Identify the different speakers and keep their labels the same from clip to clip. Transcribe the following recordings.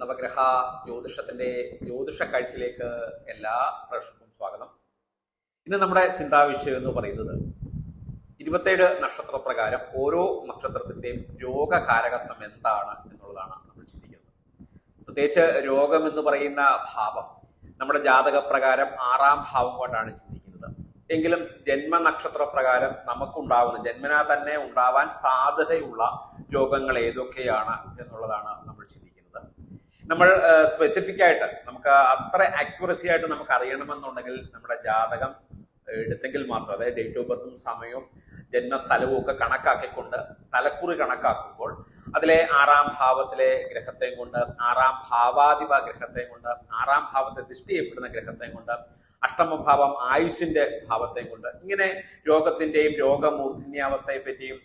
Speaker 1: നവഗ്രഹ ജ്യോതിഷത്തിന്റെ ജ്യോതിഷ കാഴ്ചയിലേക്ക് എല്ലാ പ്രേക്ഷകർക്കും സ്വാഗതം. ഇന്ന് നമ്മുടെ ചിന്താ വിഷയം എന്ന് പറയുന്നത് ഇരുപത്തേഴ് നക്ഷത്ര പ്രകാരം ഓരോ നക്ഷത്രത്തിന്റെയും രോഗകാരകത്വം എന്താണ് എന്നുള്ളതാണ് നമ്മൾ ചിന്തിക്കുന്നത്. പ്രത്യേകിച്ച് രോഗം എന്ന് പറയുന്ന ഭാവം നമ്മുടെ ജാതക പ്രകാരം ആറാം ഭാവം കൊണ്ടാണ് ചിന്തിക്കുന്നത്. എങ്കിലും ജന്മനക്ഷത്ര പ്രകാരം നമുക്കുണ്ടാവുന്ന ജന്മനാ തന്നെ ഉണ്ടാവാൻ സാധ്യതയുള്ള രോഗങ്ങൾ ഏതൊക്കെയാണ് എന്നുള്ളതാണ് നമ്മൾ ചിന്തിക്കുന്നത്. നമ്മൾ സ്പെസിഫിക് ആയിട്ട് നമുക്ക് അത്ര ആക്യുറസി ആയിട്ട് നമുക്ക് അറിയണമെന്നുണ്ടെങ്കിൽ നമ്മുടെ ജാതകം എടുത്തെങ്കിൽ മാത്രം അതായത് ഡേറ്റ് ഓഫ് ബർത്തും സമയവും ജന്മസ്ഥലവും ഒക്കെ കണക്കാക്കിക്കൊണ്ട് തലക്കുറി കണക്കാക്കുമ്പോൾ അതിലെ ആറാം ഭാവത്തിലെ ഗ്രഹത്തെയും കൊണ്ട് ആറാം ഭാവാധിപ ഗ്രഹത്തെയും കൊണ്ട് ആറാം ഭാവത്തെ ദൃഷ്ടി ചെയ്യപ്പെടുന്ന ഗ്രഹത്തെയും കൊണ്ട് അഷ്ടമഭാവം ആയുസിന്റെ ഭാവത്തെ കൊണ്ട് ഇങ്ങനെ രോഗത്തിന്റെയും രോഗമൂർധന്യാവസ്ഥയെ പറ്റിയും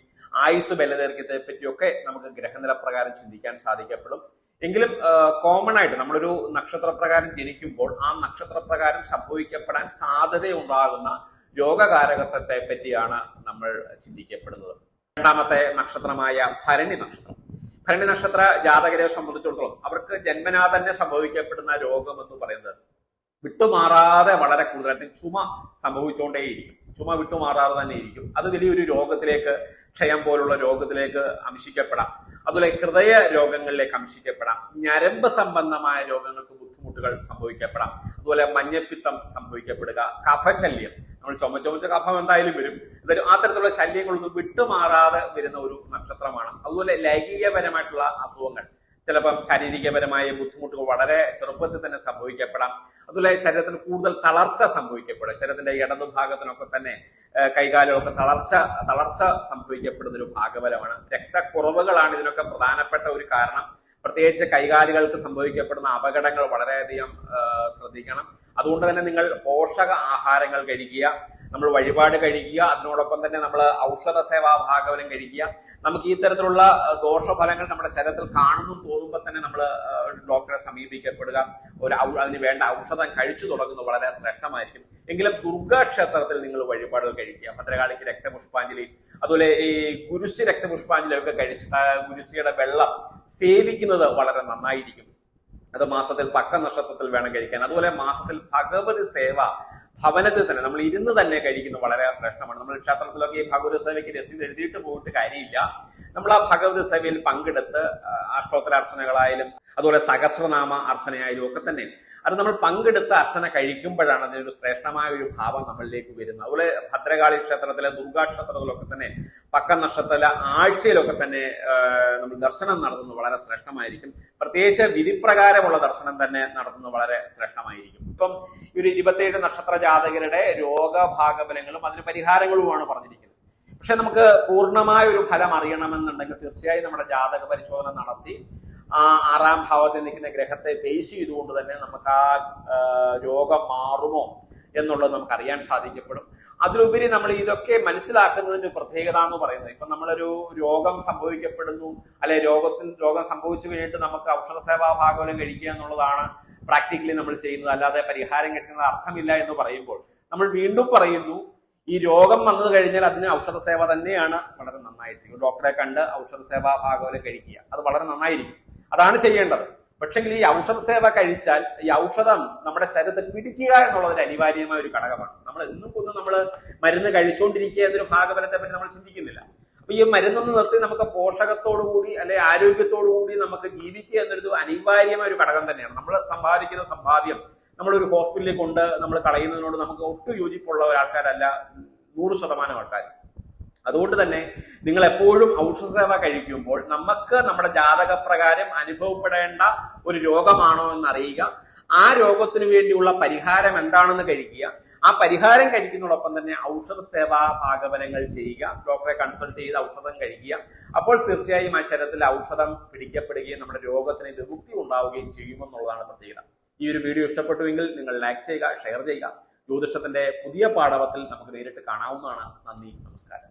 Speaker 1: ആയുസ് ബലദൈർഘ്യത്തെ പറ്റിയൊക്കെ നമുക്ക് ഗ്രഹനില പ്രകാരം ചിന്തിക്കാൻ സാധിക്കപ്പെടും. എങ്കിലും കോമൺ ആയിട്ട് നമ്മളൊരു നക്ഷത്രപ്രകാരം ജനിക്കുമ്പോൾ ആ നക്ഷത്രപ്രകാരം സംഭവിക്കപ്പെടാൻ സാധ്യതയുണ്ടാകുന്ന രോഗകാരകത്വത്തെ പറ്റിയാണ് നമ്മൾ ചിന്തിക്കപ്പെടുന്നത്. രണ്ടാമത്തെ നക്ഷത്രമായ ഭരണി നക്ഷത്രം. ഭരണി നക്ഷത്ര ജാതകരെ സംബന്ധിച്ചിടത്തോളം അവർക്ക് ജന്മനാ തന്നെ സംഭവിക്കപ്പെടുന്ന രോഗം എന്ന് പറയുന്നത് വിട്ടുമാറാതെ വളരെ കൂടുതലായിട്ട് ചുമ സംഭവിച്ചുകൊണ്ടേയിരിക്കും. ചുമ വിട്ടുമാറാതെ തന്നെ ഇരിക്കും അത് വലിയൊരു രോഗത്തിലേക്ക് ക്ഷയം പോലുള്ള രോഗത്തിലേക്ക് അംശിക്കപ്പെടാം അതുപോലെ ഹൃദയ രോഗങ്ങളിലേക്ക് അംശിക്കപ്പെടാം ഞരമ്പ് സംബന്ധമായ രോഗങ്ങൾക്ക് ബുദ്ധിമുട്ടുകൾ സംഭവിക്കപ്പെടാം. അതുപോലെ മഞ്ഞപ്പിത്തം സംഭവിക്കപ്പെടുക കഫശല്യം. നമ്മൾ ചുമ ചുമച്ച കഫം എന്തായാലും വരും. എന്തായാലും അത്തരത്തിലുള്ള തരത്തിലുള്ള ശല്യങ്ങളൊന്നും വിട്ടുമാറാതെ വരുന്ന ഒരു നക്ഷത്രമാണ്. അതുപോലെ ലൈംഗികപരമായിട്ടുള്ള അസുഖങ്ങൾ. ചിലപ്പം ശാരീരികപരമായ ബുദ്ധിമുട്ടുകൾ വളരെ ചെറുപ്പത്തിൽ തന്നെ സംഭവിക്കപ്പെടാം. അതുപോലെ ശരീരത്തിന് കൂടുതൽ തളർച്ച സംഭവിക്കപ്പെടും. ശരീരത്തിന്റെ ഇടതുഭാഗത്തിനൊക്കെ തന്നെ കൈകാലമൊക്കെ തളർച്ച തളർച്ച സംഭവിക്കപ്പെടുന്ന ഒരു ഭാഗബലമാണ്. രക്തക്കുറവുകളാണ് ഇതിനൊക്കെ പ്രധാനപ്പെട്ട ഒരു കാരണം. പ്രത്യേകിച്ച് കൈകാലുകൾക്ക് സംഭവിക്കപ്പെടുന്ന അപകടങ്ങൾ വളരെയധികം ശ്രദ്ധിക്കണം. അതുകൊണ്ട് തന്നെ നിങ്ങൾ പോഷക ആഹാരങ്ങൾ കഴിക്കുക. നമ്മൾ വഴിപാട് കഴിക്കുക അതിനോടൊപ്പം തന്നെ നമ്മൾ ഔഷധ സേവാ ഭാഗവനം കഴിക്കുക. നമുക്ക് ഈ തരത്തിലുള്ള ദോഷഫലങ്ങൾ നമ്മുടെ ശരീരത്തിൽ കാണുന്നു തോന്നുമ്പോൾ തന്നെ നമ്മൾ ഡോക്ടറെ സമീപിക്കപ്പെടുക. ഒരു അതിന് വേണ്ട ഔഷധം കഴിച്ചു തുടങ്ങുന്നത് വളരെ ശ്രേഷ്ഠമായിരിക്കും. എങ്കിലും ദുർഗാ ക്ഷേത്രത്തിൽ നിങ്ങൾ വഴിപാടുകൾ കഴിക്കുക. ഭദ്രകാളിക്ക് രക്തപുഷ്പാഞ്ജലി അതുപോലെ ഈ ഗുരുസി രക്തപുഷ്പാഞ്ജലി ഒക്കെ കഴിച്ചിട്ട് ഗുരുസിയുടെ വെള്ളം സേവിക്കുന്നത് വളരെ നന്നായിരിക്കും. അത് മാസത്തിൽ പക്ക നക്ഷത്രത്തിൽ വേണം കഴിക്കാൻ. അതുപോലെ മാസത്തിൽ ഭഗവതി സേവ ഭവനത്തിൽ തന്നെ നമ്മൾ ഇരുന്ന് തന്നെ കഴിക്കുന്നത് വളരെ ശ്രേഷ്ഠമാണ്. നമ്മൾ ക്ഷേത്രത്തിലൊക്കെ ഈ ഭഗവത് സേവയ്ക്ക് രസീത് എഴുതിയിട്ട് പോയിട്ട് കാര്യമില്ല. നമ്മൾ ആ ഭഗവത് സേവയിൽ പങ്കെടുത്ത് അഷ്ടോത്തര അർച്ചനകളായാലും അതുപോലെ സഹസ്രനാമ അർച്ചനയായാലും ഒക്കെ തന്നെ അത് നമ്മൾ പങ്കെടുത്ത് അർച്ചന കഴിക്കുമ്പോഴാണ് അതിനൊരു ശ്രേഷ്ഠമായ ഒരു ഭാവം നമ്മളിലേക്ക് വരുന്നത്. അതുപോലെ ഭദ്രകാളി ക്ഷേത്രത്തിലെ ദുർഗാ ക്ഷേത്രത്തിലൊക്കെ തന്നെ പക്ക നക്ഷത്രത്തിലെ ആഴ്ചയിലൊക്കെ തന്നെ നമ്മൾ ദർശനം നടത്തുന്നത് വളരെ ശ്രേഷ്ഠമായിരിക്കും. പ്രത്യേകിച്ച് വിധിപ്രകാരമുള്ള ദർശനം തന്നെ നടത്തുന്നത് വളരെ ശ്രേഷ്ഠമായിരിക്കും. ഇപ്പം ഈ ഒരു ഇരുപത്തിയേഴ് നക്ഷത്ര ജാതകരുടെ രോഗഭാഗഫലങ്ങളും അതിന് പരിഹാരങ്ങളുമാണ് പറഞ്ഞിരിക്കുന്നത്. പക്ഷെ നമുക്ക് പൂർണമായ ഒരു ഫലം അറിയണമെന്നുണ്ടെങ്കിൽ തീർച്ചയായും നമ്മുടെ ജാതക പരിശോധന നടത്തി ആ ആറാം ഭാവത്തിൽ നിൽക്കുന്ന ഗ്രഹത്തെ ബേസ് ചെയ്തുകൊണ്ട് തന്നെ നമുക്ക് ആ രോഗം മാറുമോ എന്നുള്ളത് നമുക്ക് അറിയാൻ സാധിക്കപ്പെടും. അതിലുപരി നമ്മൾ ഇതൊക്കെ മനസ്സിലാക്കുന്നതിന്റെ പ്രത്യേകത എന്ന് പറയുന്നത് ഇപ്പൊ നമ്മളൊരു രോഗം സംഭവിക്കപ്പെടുന്നു അല്ലെ രോഗത്തിന് രോഗം സംഭവിച്ചു കഴിഞ്ഞിട്ട് നമുക്ക് ഔഷധ സേവാ ഭാഗവനം കഴിക്കുക എന്നുള്ളതാണ് പ്രാക്ടിക്കലി നമ്മൾ ചെയ്യുന്നത്. അല്ലാതെ പരിഹാരം കിട്ടുന്നത് അർത്ഥമില്ല എന്ന് പറയുമ്പോൾ നമ്മൾ വീണ്ടും പറയുന്നു ഈ രോഗം വന്നു കഴിഞ്ഞാൽ അതിന് ഔഷധ സേവ തന്നെയാണ് വളരെ നന്നായിരിക്കും. ഡോക്ടറെ കണ്ട് ഔഷധ സേവാ ഭാഗവലം കഴിക്കുക. അത് വളരെ നന്നായിരിക്കും. അതാണ് ചെയ്യേണ്ടത്. പക്ഷെങ്കിൽ ഈ ഔഷധ സേവ കഴിച്ചാൽ ഈ ഔഷധം നമ്മുടെ ശരീരത്തെ പിടിക്കുക എന്നുള്ളതിന് അനിവാര്യമായ ഒരു ഘടകമാണ്. നമ്മൾ എന്നും കൊന്നും നമ്മൾ മരുന്ന് കഴിച്ചുകൊണ്ടിരിക്കുക എന്നൊരു ഭാഗബലത്തെ പറ്റി നമ്മൾ ചിന്തിക്കുന്നില്ല. അപ്പൊ ഈ മരുന്നൊന്ന് നിർത്തി നമുക്ക് പോഷകത്തോടു കൂടി അല്ലെ ആരോഗ്യത്തോടു കൂടി നമുക്ക് ജീവിക്കുക എന്നൊരു അനിവാര്യമായ ഒരു ഘടകം തന്നെയാണ്. നമ്മൾ സമ്പാദിക്കുന്ന സമ്പാദ്യം നമ്മളൊരു ഹോസ്പിറ്റലിൽ കൊണ്ട് നമ്മൾ കളയുന്നതിനോട് നമുക്ക് ഒട്ടും യോജിപ്പുള്ള ഒരാൾക്കാരല്ല നൂറ് ശതമാനം ആൾക്കാർ. അതുകൊണ്ട് തന്നെ നിങ്ങൾ എപ്പോഴും ഔഷധ സേവ കഴിക്കുമ്പോൾ നമുക്ക് നമ്മുടെ ജാതകപ്രകാരം അനുഭവപ്പെടേണ്ട ഒരു രോഗമാണോ എന്ന് അറിയുക ആ രോഗത്തിനു വേണ്ടിയുള്ള പരിഹാരം എന്താണെന്ന് കഴിക്കുക. ആ പരിഹാരം കഴിക്കുന്നതോടൊപ്പം തന്നെ ഔഷധ സേവാ ഭാഗവനങ്ങൾ ചെയ്യുക ഡോക്ടറെ കൺസൾട്ട് ചെയ്ത് ഔഷധം കഴിക്കുക. അപ്പോൾ തീർച്ചയായും ആ ശരീരത്തിൽ ഔഷധം പിടിക്കപ്പെടുകയും നമ്മുടെ രോഗത്തിന് വിമുക്തി ഉണ്ടാവുകയും ചെയ്യുമെന്നുള്ളതാണ് പ്രത്യേകത. ഈ ഒരു വീഡിയോ ഇഷ്ടപ്പെട്ടുവെങ്കിൽ നിങ്ങൾ ലൈക്ക് ചെയ്യുക ഷെയർ ചെയ്യുക. ജ്യോതിഷത്തിന്റെ പുതിയ പാഠവത്തിൽ നമുക്ക് നേരിട്ട് കാണാവുന്നതാണ്. നന്ദി നമസ്കാരം.